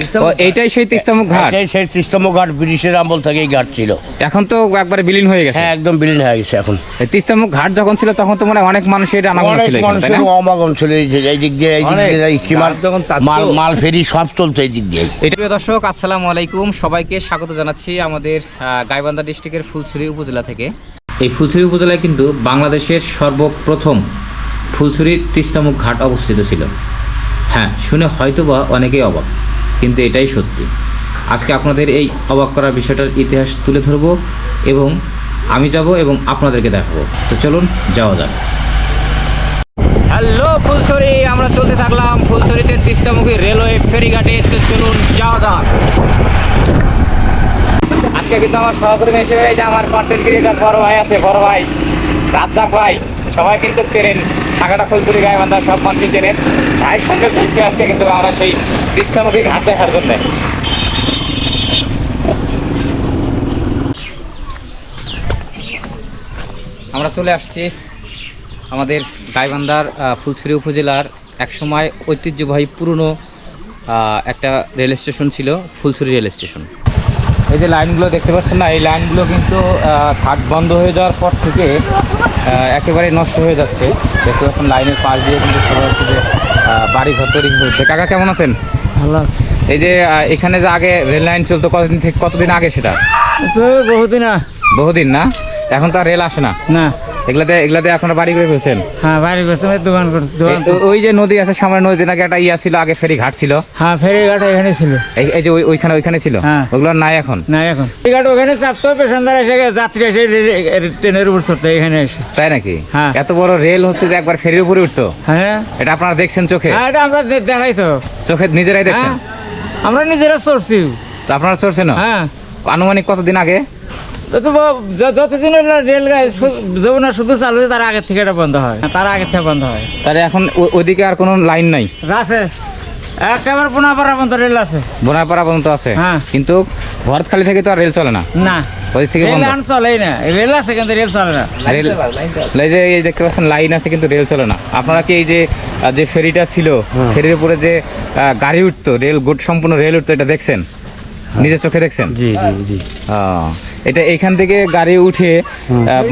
ও এইটাই সেই তিস্তামুখ ঘাট? এটাই সেই তিস্তম্ভ ঘাট ব্রিটিশের আমল থেকে এই ঘাট ছিল। এখন তো একবারে বিলীন হয়ে গেছে। হ্যাঁ একদম বিলীন হয়ে গেছে এখন। এই তিস্তামুখ ঘাট যখন ছিল তখন তো মনে অনেক মানুষের আনাগোনা ছিল মানুষের অমাগম ছিল এই দিক দিয়ে এই দিক দিয়ে স্টিমার ঘাট যখন চাপতো- মাল মাল ফেরি সব চলছে এই দিক দিয়ে। এটা প্রিয় দর্শক আসসালামু আলাইকুম। সবাইকে স্বাগত জানাচ্ছি আমাদের গাইবান্ধা ডিস্ট্রিক্টের ফুলছড়ি উপজেলা থেকে। এই ফুলছড়ি উপজেলায় কিন্তু বাংলাদেশের সর্বপ্রথম ফুলছড়ি তিস্তামুখ ঘাট অবস্থিত ছিল। হ্যাঁ শুনে হয়তোবা অনেকেই অবাক। কিন্তু এটাই সত্যি। আজকে আপনাদের এই অবাক করার বিষয়টার ইতিহাস তুলে ধরব এবং আমি যাব এবং আপনাদেরকে দেখাবো। তো চলুন, যাওয়া যাক। হ্যালো, ফুলছড়ি, আমরা চলতে থাকলাম ফুলছড়িতে তিস্তামুখী রেলওয়ে ফেরিঘাটে। তো চলুন, যাওয়া যাক। আজকে কিন্তু আমার সহকর্মী হিসেবে যে আমার কন্টেন্ট ক্রিয়েটার বড় ভাই আছে, বড় ভাই, রাজ্জাক ভাই, সবাই কিন্তু চেনেন। ঢাকাটা ফুলছড়ি গায়ে সব মানুষই চেনেন ভাইয়ের সঙ্গে চলছি আজকে কিন্তু আমরা সেই তিস্তামুখী ঘাট দেখার জন্য। আমরা চলে আসছি আমাদের গাইবান্ধার ফুলছড়ি উপজেলার একসময় ঐতিহ্যবাহী পুরনো একটা রেল স্টেশন ছিল, ফুলছড়ি রেল স্টেশন এই যে লাইনগুলো দেখতে পাচ্ছেন না এই লাইনগুলো কিন্তু খাট বন্ধ হয়ে যাওয়ার পর থেকে একেবারে নষ্ট হয়ে যাচ্ছে। দেখতে পাচ্ছেন লাইনের পাশ দিয়ে কিন্তু যে বাড়ি ঘর তৈরি হচ্ছে কাকা কেমন আছেন? ভালো আছে। এই যে এখানে যে আগে রেল লাইন চলতো কতদিন থেকে কতদিন আগে সেটা? বহুদিন না বহুদিন না? এখন তো আর রেল আসে না। না। এগুলাতে এগুলাতে আপনারা বাড়ি করে ফেলছেন? হ্যাঁ বাড়ি করতে দোকান এই- ওই যে নদী আছে সামনে নদী নাকি একটা ইয়া ছিল আগে ফেরি ঘাট ছিল? হ্যাঁ ফেরিঘাট এখানে ছিল। এই- এই যে ওই- ওইখানে ওইখানে ছিল? হ্যাঁ। ওগুলো নাই এখন? না এখন। ফেরিঘাট ওখানে চাপতো পেশেন্টার এসে গেছে, যাত্রী এসে রে- রে- ট্রেনের উপর চড়তো এখানে এসে। তাই নাকি? হ্যাঁ। এত বড় রেল হচ্ছে যে একবার ফেরির উপরে উঠতো? হ্যাঁ। এটা আপনারা দেখছেন চোখে? হ্যাঁ এটা আমরা দে- দেখাই তো। চোখে নিজেরাই দেখছেন? হ্যাঁ আমরা নিজেরা চড়ছি। তো আপনারা চড়ছেন হ্যাঁ। আনুমানিক কতদিন আগে? যতদিন রেল গাড়ি শু- না শুধু চালু তার আগের থেকে এটা বন্ধ হয়। তার আগের থেকে বন্ধ হয়। তাহলে এখন ও- ওইদিকে আর কোনো লাইন নাই? আছে একেবারে পোনাপাড়া পর্যন্ত রেল আছে। বোনাপাড়া পর্যন্ত আছে? হ্যাঁ। কিন্তু ভরতখালি থেকে তো আর রেল চলে না? না। ওই থেকে রেল বন্ধ। চলেই না। রেল আছে কিন্তু রেল চলে না। রেল যে এই দেখতে পাচ্ছেন লাইন আছে কিন্তু রেল চলে না। আপনারা কি এই যে যে ফেরিটা ছিল ফেরির উপরে যে গাড়ি উঠতো রেল গুড সম্পূর্ণ রেল উঠতো এটা দেখছেন? নিজের চোখে দেখছেন? জি জি জি। এটা এখান থেকে গাড়ি উঠে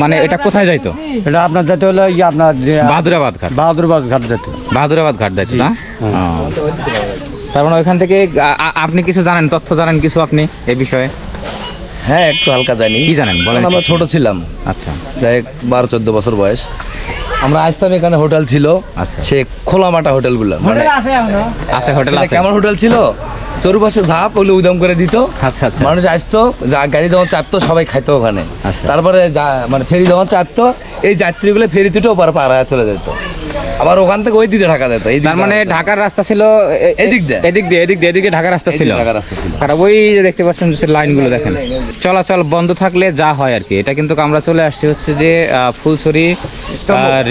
মানে এটা কোথায় যাইতো? এটা আপনার যেতে হলো ইয়ে আপনার বাহাদুরাবাদ ঘাট। বাহাদুরবাজ ঘাট যেতে বাহাদুরাবাদ ঘাট যাইতো না? হ্যাঁ। তার মানে ওইখান থেকে আপনি কিছু জানেন? তথ্য জানেন কিছু আপনি এই বিষয়ে? হ্যাঁ একটু হালকা জানি। কি জানেন? বলেন আমরা ছোট ছিলাম। আচ্ছা। যাই হোক, বারো চোদ্দ বছর বয়স। আমরা আসতাম এখানে হোটেল ছিল। আচ্ছা। সে খোলা মাটা হোটেলগুলো মানে হোটেল আছে হোটেল আছে। কেমন হোটেল ছিল? চরুপাশে ঝাঁপ ওগুলো উদম করে দিত। আচ্ছা আচ্ছা। মানুষ আসতো যা গাড়ি যখন চাপতো সবাই খাইতো ওখানে। আচ্ছা। তারপরে মানে ফেরি যখন চাপতো এই যাত্রীগুলো ফেরি দুটো ওপার পার হয়ে চলে যেত। আবার ওখান থেকে ওই দিকে ঢাকা যেত তার মানে ঢাকার রাস্তা ছিল এদিক দিয়ে। এদিক দিয়ে এদিক দিয়ে এদিকে ঢাকার রাস্তা ছিল। ঢাকার রাস্তা ছিল। আর ওই যে দেখতে পাচ্ছেন যে লাইনগুলো দেখেন। চলাচল বন্ধ থাকলে যা হয় আর কি। এটা কিন্তু আমরা চলে আসছি হচ্ছে যে ফুলছড়ি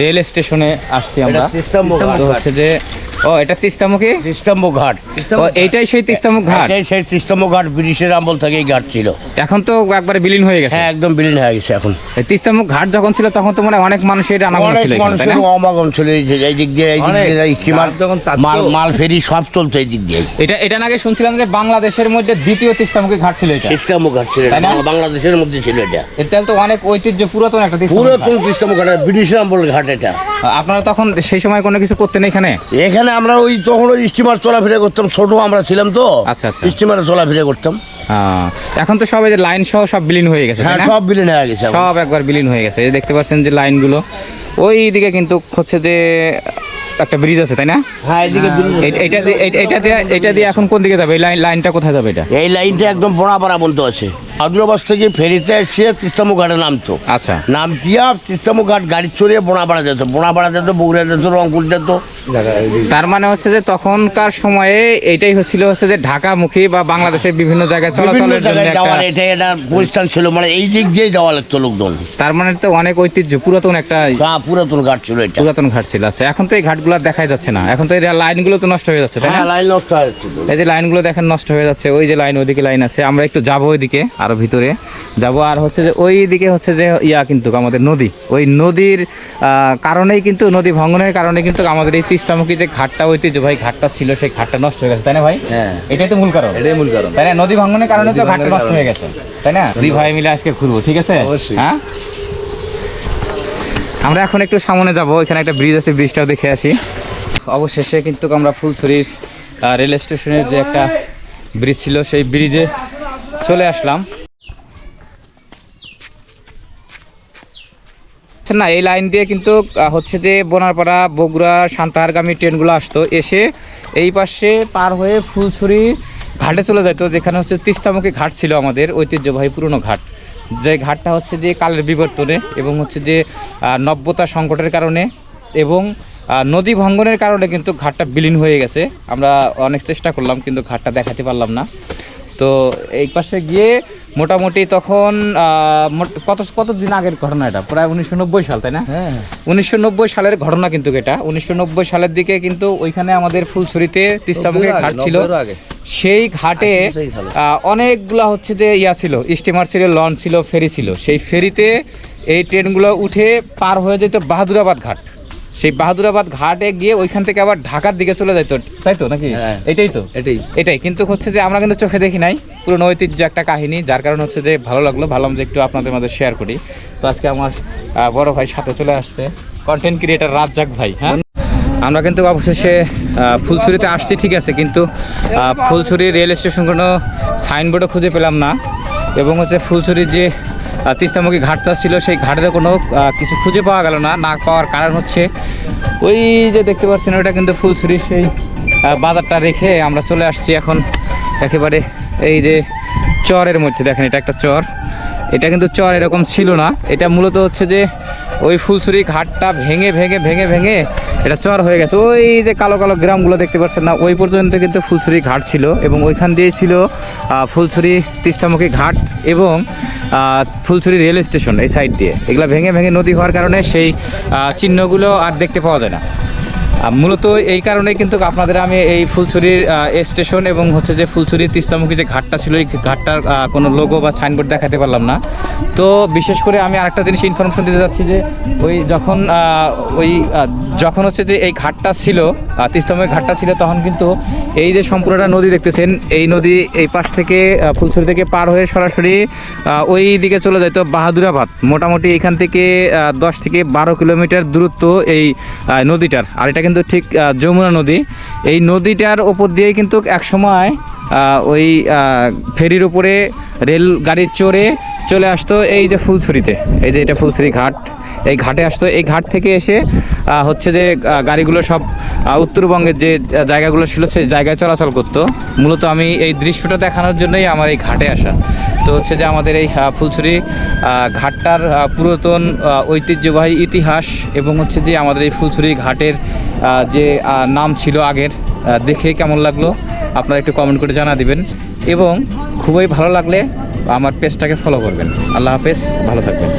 রেল স্টেশনে আসছি আমরা। তো হচ্ছে যে ও এটা তিস্তামুখী? তিস্তম্ভ ঘাট। ও এইটাই সেই তিস্তামুখ ঘাট? এটাই সেই তিস্তম্ভ ঘাট ব্রিটিশের আমল থেকে এই ঘাট ছিল। এখন তো একবারে বিলীন হয়ে গেছে। হ্যাঁ একদম বিলীন হয়ে গেছে এখন। এই তিস্তামুখ ঘাট যখন ছিল তখন তো মনে অনেক মানুষের আনাগোনা ছিল মানুষের অমাগম ছিল এই দিক দিয়ে এই দিক দিয়ে স্টিমার মাল মাল ফেরি সব চলছে এই দিক দিয়ে। এটা এটা আগে শুনছিলাম যে বাংলাদেশের মধ্যে দ্বিতীয় তিস্তামুখী ঘাট ছিল এটা। তিস্তম্ভ ঘাট ছিল এটা। বাংলাদেশের মধ্যে ছিল এটা। এটা তো অনেক ঐতিহ্য পুরাতন একটা তিস্তামুখী পুরো ঘাট। কোন ঘাট ব্রিটিশের আমল ঘাট এটা। আপনারা তখন সেই সময় কোনো কিছু করতেন এখানে? এখানে আমরা ওই তখন ওই স্টিমার চলাফেরা করতাম ছোট আমরা ছিলাম তো। আচ্ছা, আচ্ছা। স্টিমারে চলাফেরা করতাম। এখন তো সব এই যে লাইন সহ সব বিলীন হয়ে গেছে হ্যাঁ সব বিলীন হয়ে গেছে সব একবার বিলীন হয়ে গেছে। এই দেখতে পাচ্ছেন যে লাইনগুলো ওই দিকে কিন্তু হচ্ছে যে একটা ব্রিজ আছে তাই না? হ্যাঁ এদিকে। এই- এইটা দিয়ে- এইটা দিয়ে এখন কোন দিকে যাবে? এই লাইন লাইনটা কোথায় যাবে এটা? এই লাইনটা একদম বোনাপাড়া বলতে আছে। আদুরাবাস থেকে ফেরিতে এসে তিস্তামু ঘাটে নামতো। আচ্ছা। নাম দিয়া তিস্তামু ঘাট গাড়ি চড়িয়ে বোনাপাড়া যেত। বোনাপাড়া যেত বগুড়া যেত রংপুর যেত। তার মানে হচ্ছে যে তখনকার সময়ে এইটাই হচ্ছিল হচ্ছে যে ঢাকামুখী বা বাংলাদেশের বিভিন্ন জায়গায় বিভিন্ন চলাচলের জন্য জায়গায় যাওয়ার একটা এটা এটা পরিস্থান ছিল। মানে এই দিক দিয়ে যাওয়া লাগতো লোকজন। তার মানে তো অনেক ঐতিহ্য পুরাতন একটা গা পুরাতন ঘাট ছিল এটা। পুরাতন ঘাট ছিল। আচ্ছা এখন তো এই ঘাটগুলো আর দেখাই যাচ্ছে না। এখন তো এই লাইনগুলো তো নষ্ট হয়ে যাচ্ছে তাই না? হ্যাঁ লাইন নষ্ট হয়ে যাচ্ছে। এই যে লাইনগুলো দেখেন নষ্ট হয়ে যাচ্ছে ওই যে লাইন ওইদিকে লাইন আছে। আমরা একটু যাব ওইদিকে। আরও ভিতরে যাব। আর হচ্ছে যে ওই দিকে হচ্ছে যে ইয়া কিন্তু আমাদের নদী। ওই নদীর কারণেই কিন্তু নদী ভঙ্গনের কারণে কিন্তু আমাদের এই তিস্তামুখী যে ঘাটটা ঐতিহ্যবাহী ঘাটটা ছিল সেই ঘাটটা নষ্ট হয়ে গেছে তাই না ভাই? হ্যাঁ। এটাই তো মূল কারণ। এটাই মূল কারণ। তাই না? নদী ভাঙনের কারণে তো ঘাটটা নষ্ট হয়ে গেছে তাই না? দুই ভাই মিলে আজকে ঘুরবো ঠিক আছে? হ্যাঁ? আমরা এখন একটু সামনে যাব এখানে একটা ব্রিজ আছে ব্রিজটাও দেখে আসি। অবশেষে কিন্তু আমরা ফুলছড়ির রেল স্টেশনের যে একটা ব্রিজ ছিল সেই ব্রিজে চলে আসলাম। না, এই লাইন দিয়ে কিন্তু হচ্ছে যে বোনারপাড়া, বগুড়া সান্তাহারগামী ট্রেনগুলো আসতো। এসে এই পাশে পার হয়ে ফুলছড়ি ঘাটে চলে যেত যেখানে হচ্ছে তিস্তামুখী ঘাট ছিল আমাদের, ঐতিহ্যবাহী পুরনো ঘাট। যে ঘাটটা হচ্ছে যে কালের বিবর্তনে এবং হচ্ছে যে নব্যতা সংকটের কারণে এবং নদী ভঙ্গনের কারণে কিন্তু ঘাটটা বিলীন হয়ে গেছে। আমরা অনেক চেষ্টা করলাম, কিন্তু ঘাটটা দেখাতে পারলাম না। তো এই পাশে গিয়ে মোটামুটি তখন কত কত দিন আগের ঘটনা এটা? প্রায় উনিশশো নব্বই সাল তাই না? হ্যাঁ। উনিশশো সালের ঘটনা কিন্তু এটা। উনিশশো নব্বই সালের দিকে কিন্তু ওইখানে আমাদের ফুলছড়িতে তিস্তামুখী ঘাট ছিল। সেই ঘাটে অনেকগুলা হচ্ছে যে ইয়া ছিল স্টিমার ছিল লঞ্চ ছিল ফেরি ছিল। সেই ফেরিতে এই ট্রেনগুলো উঠে পার হয়ে যেত বাহাদুরাবাদ ঘাট। সেই বাহাদুরাবাদ ঘাটে গিয়ে ওইখান থেকে আবার ঢাকার দিকে চলে যেত তাই তো নাকি? হ্যাঁ। এটাই তো? এটাই। এটাই কিন্তু হচ্ছে যে আমরা কিন্তু চোখে দেখি নাই পুরো ঐতিহ্য একটা কাহিনী যার কারণ হচ্ছে যে ভালো লাগল ভাবলাম যে একটু আপনাদের মাঝে শেয়ার করি। তো আজকে আমার বড় ভাই সাথে চলে আসছে কন্টেন্ট ক্রিয়েটার রাজ্জাক ভাই হ্যাঁ? আমরা কিন্তু অবশেষে আহ, ফুলছড়িতে আসছি ঠিক আছে কিন্তু আহ, ফুলছড়ি রেল স্টেশন কোনো সাইনবোর্ডও খুঁজে পেলাম না। এবং হচ্ছে ফুলছড়ির যে তিস্তামুখী ঘাটটা ছিল, সেই ঘাটের কোনো কিছু খুঁজে পাওয়া গেল না। না পাওয়ার কারণ হচ্ছে, ওই যে দেখতে পাচ্ছেন ওটা কিন্তু ফুলছুরি সেই বাজারটা রেখে আমরা চলে আসছি এখন একেবারে এই যে চরের মধ্যে। দেখেন, এটা একটা চর। এটা কিন্তু চর এরকম ছিল না। এটা মূলত হচ্ছে যে ওই ফুলসুরি ঘাটটা ভেঙে ভেঙে ভেঙে ভেঙে এটা চর হয়ে গেছে। ওই যে কালো কালো গ্রামগুলো দেখতে পাচ্ছেন না, ওই পর্যন্ত কিন্তু ফুলছড়ি ঘাট ছিল এবং ওইখান দিয়ে ছিল ফুলছড়ি তিস্তামুখী ঘাট এবং ফুলছড়ি রেল স্টেশন এই সাইড দিয়ে। এগুলো ভেঙে ভেঙে নদী হওয়ার কারণে সেই চিহ্নগুলো আর দেখতে পাওয়া যায় না। মূলত এই কারণে কিন্তু আপনাদের আমি এই ফুলছড়ির স্টেশন এবং হচ্ছে যে ফুলছড়ির তিস্তামুখী যে ঘাটটা ছিল, এই ঘাটটার কোনো লোগো বা সাইনবোর্ড দেখাতে পারলাম না। তো বিশেষ করে আমি আরেকটা জিনিস ইনফরমেশন দিতে যাচ্ছি যে, ওই যখন ওই যখন হচ্ছে যে এই ঘাটটা ছিল আহ, ঘাটটা ছিল তখন কিন্তু এই যে সম্পূর্ণটা নদী দেখতেছেন এই নদী এই পাশ থেকে ফুলছড়ি থেকে পার হয়ে সরাসরি ওই দিকে চলে যেত বাহাদুরাবাদ। মোটামুটি এখান থেকে দশ থেকে বারো কিলোমিটার দূরত্ব এই নদীটার। আর এটা কিন্তু ঠিক যমুনা নদী। এই নদীটার ওপর দিয়েই কিন্তু একসময় ওই ফেরির উপরে রেল গাড়ি চড়ে চলে আসতো এই যে ফুলছড়িতে। এই যে এটা ফুলছড়ি ঘাট। এই ঘাটে আসতো। এই ঘাট থেকে এসে হচ্ছে যে গাড়িগুলো সব উত্তরবঙ্গের যে জায়গাগুলো ছিল সেই জায়গায় চলাচল করতো। মূলত আমি এই দৃশ্যটা দেখানোর জন্যই আমার এই ঘাটে আসা। তো হচ্ছে যে আমাদের এই ফুলছড়ি ঘাটটার পুরাতন ঐতিহ্যবাহী ইতিহাস এবং হচ্ছে যে আমাদের এই ফুলছড়ি ঘাটের যে নাম ছিল আগের দেখে কেমন লাগল আপনারা একটু কমেন্ট করে জানা দিবেন। এবং খুবই ভালো লাগলে আমার পেজটাকে ফলো করবেন। আল্লাহ হাফেজ, ভালো থাকবেন।